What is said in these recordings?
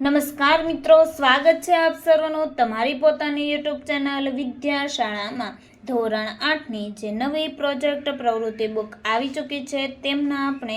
નમસ્કાર મિત્રો, સ્વાગત છે આપ સર્વનું તમારી પોતાની યુટ્યુબ ચેનલ વિદ્યા શાળામાં ધોરણ આઠની જે નવી પ્રોજેક્ટ પ્રવૃત્તિ બુક આવી ચૂકી છે, તેમના આપણે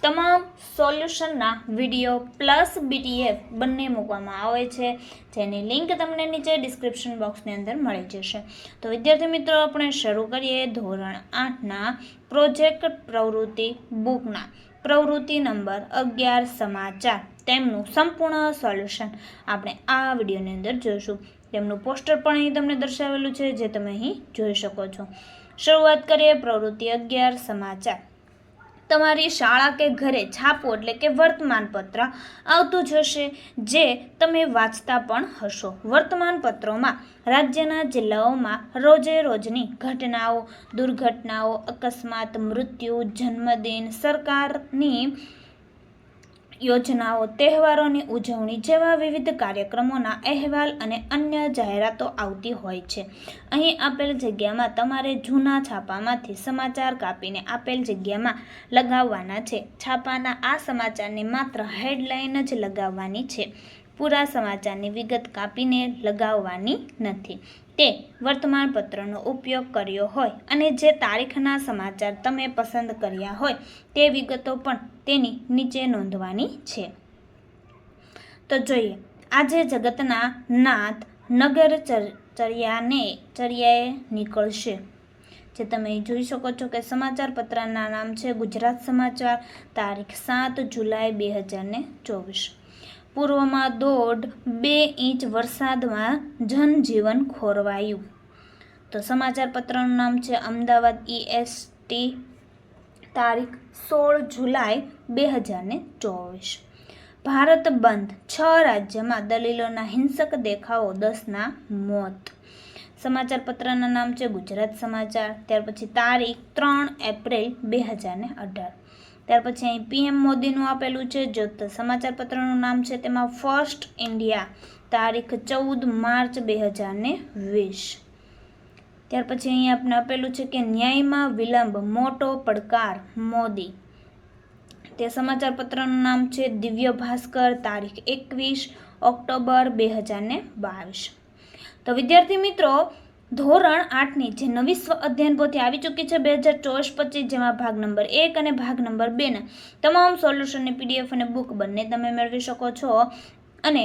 તમામ સોલ્યુશનના વીડિયો પ્લસ બીટીએફ બંને મૂકવામાં આવે છે. જેની લિંક તમને નીચે ડિસ્ક્રિપ્શન બોક્સની અંદર મળી જશે. તો વિદ્યાર્થી મિત્રો, આપણે શરૂ કરીએ ધોરણ આઠના પ્રોજેક્ટ પ્રવૃત્તિ બુકના. પ્રવૃત્તિ નંબર અગિયાર સમાચાર. તેમનું સંપૂર્ણ સોલ્યુશન આપણે આ વિડીયોની અંદર જોઈશું. તેમનું પોસ્ટર પણ અહીં તમને દર્શાવેલું છે, જે તમે અહીં જોઈ શકો છો. શરૂઆત કરીએ પ્રવૃત્તિ અગિયાર, સમાચાર. તમારી શાળા કે ઘરે છાપો એટલે કે વર્તમાનપત્ર આવતું જ હશે, જે તમે વાંચતા પણ હશો. વર્તમાનપત્રોમાં રાજ્યના જિલ્લાઓમાં રોજે રોજની ઘટનાઓ, દુર્ઘટનાઓ, અકસ્માત, મૃત્યુ, જન્મદિન, સરકારની યોજનાઓ, તહેવારોની ઉજવણી જેવા વિવિધ કાર્યક્રમોના અહેવાલ અને અન્ય જાહેરાતો આવતી હોય છે. અહીં આપેલ જગ્યામાં તમારે જૂના છાપામાંથી સમાચાર કાપીને આપેલ જગ્યામાં લગાવવાના છે. છાપાના આ સમાચારની માત્ર હેડલાઇન જ લગાવવાની છે. પૂરા સમાચારની વિગત કાપીને લગાવવાની નથી. તે વર્તમાનપત્રનો ઉપયોગ કર્યો હોય અને જે તારીખના સમાચાર તમે પસંદ કર્યા હોય તે વિગતો પણ તેની નીચે નોંધવાની છે. તો જોઈએ, આજે જગતના નાથ નગર ચર- ચર્યાને, ચર્યાએ નીકળશે. જે તમે જોઈ શકો છો કે સમાચાર પત્રના નામ છે ગુજરાત સમાચાર, તારીખ સાત જુલાઈ બે હજાર ચોવીસ. પૂર્વમાં દોઢ બે ઇંચ વરસાદમાં જનજીવન ખોરવાયું. તો સમાચાર પત્રનું નામ છે અમદાવાદ ઈએસટી તારીખ સોળ જુલાઈ બે હજાર ને ચોવીસ. ભારત બંધ, છ રાજ્યમાં દલીલોના હિંસક દેખાવો, દસના મોત. સમાચાર પત્રના નામ છે ગુજરાત સમાચાર, ત્યાર પછી તારીખ ત્રણ એપ્રિલ બે હજાર અઢાર. ત્યાર પછી અહીં પીએમ મોદીનું આપેલું છે જો સમાચાર નામ છે તેમાં ફર્સ્ટ ઇન્ડિયા તારીખ ચૌદ માર્ચ બે હજાર ને વીસ. ત્યાર પછી અહીં આપણે આપેલું છે કે ન્યાયમાં વિલંબ, મોટો પડકાર, મોદી. તે સમાચાર પત્રનું નામ છે દિવ્ય ભાસ્કર, તારીખ એકવીસ ઓક્ટોબર બે હજાર બાવીસ. તો વિદ્યાર્થી મિત્રો ધોરણ આઠની જે નવી સ્વ અધ્યયન પોથી આવી ચૂકી છે બે હજાર ચોવીસ પચીસ, જેમાં ભાગ નંબર એક અને ભાગ નંબર બેના તમામ સોલ્યુશનની પીડીએફ અને બુક બંને તમે મેળવી શકો છો. અને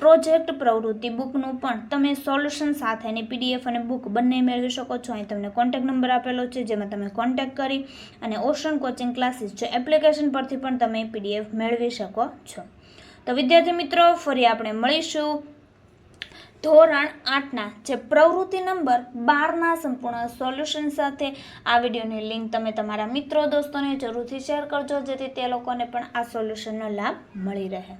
પ્રોજેક્ટ પ્રવૃત્તિ બુકનું પણ તમે સોલ્યુશન સાથેની પીડીએફ અને બુક બંને મેળવી શકો છો. અહીં તમને કોન્ટેક્ટ નંબર આપેલો છે, જેમાં તમે કોન્ટેક્ટ કરી અને ઓશન કોચિંગ ક્લાસીસ જે એપ્લિકેશન પરથી પણ તમે પીડીએફ મેળવી શકો છો. તો વિદ્યાર્થી મિત્રો, ફરી આપણે મળીશું. ધોરણ આઠના જે પ્રવૃત્તિ નંબર બારના સંપૂર્ણ સોલ્યુશન સાથે આ વિડીયોની લિંક તમે તમારા મિત્રો, દોસ્તોને જરૂરથી શેર કરજો, જેથી તે લોકોને પણ આ સોલ્યુશનનો લાભ મળી રહે.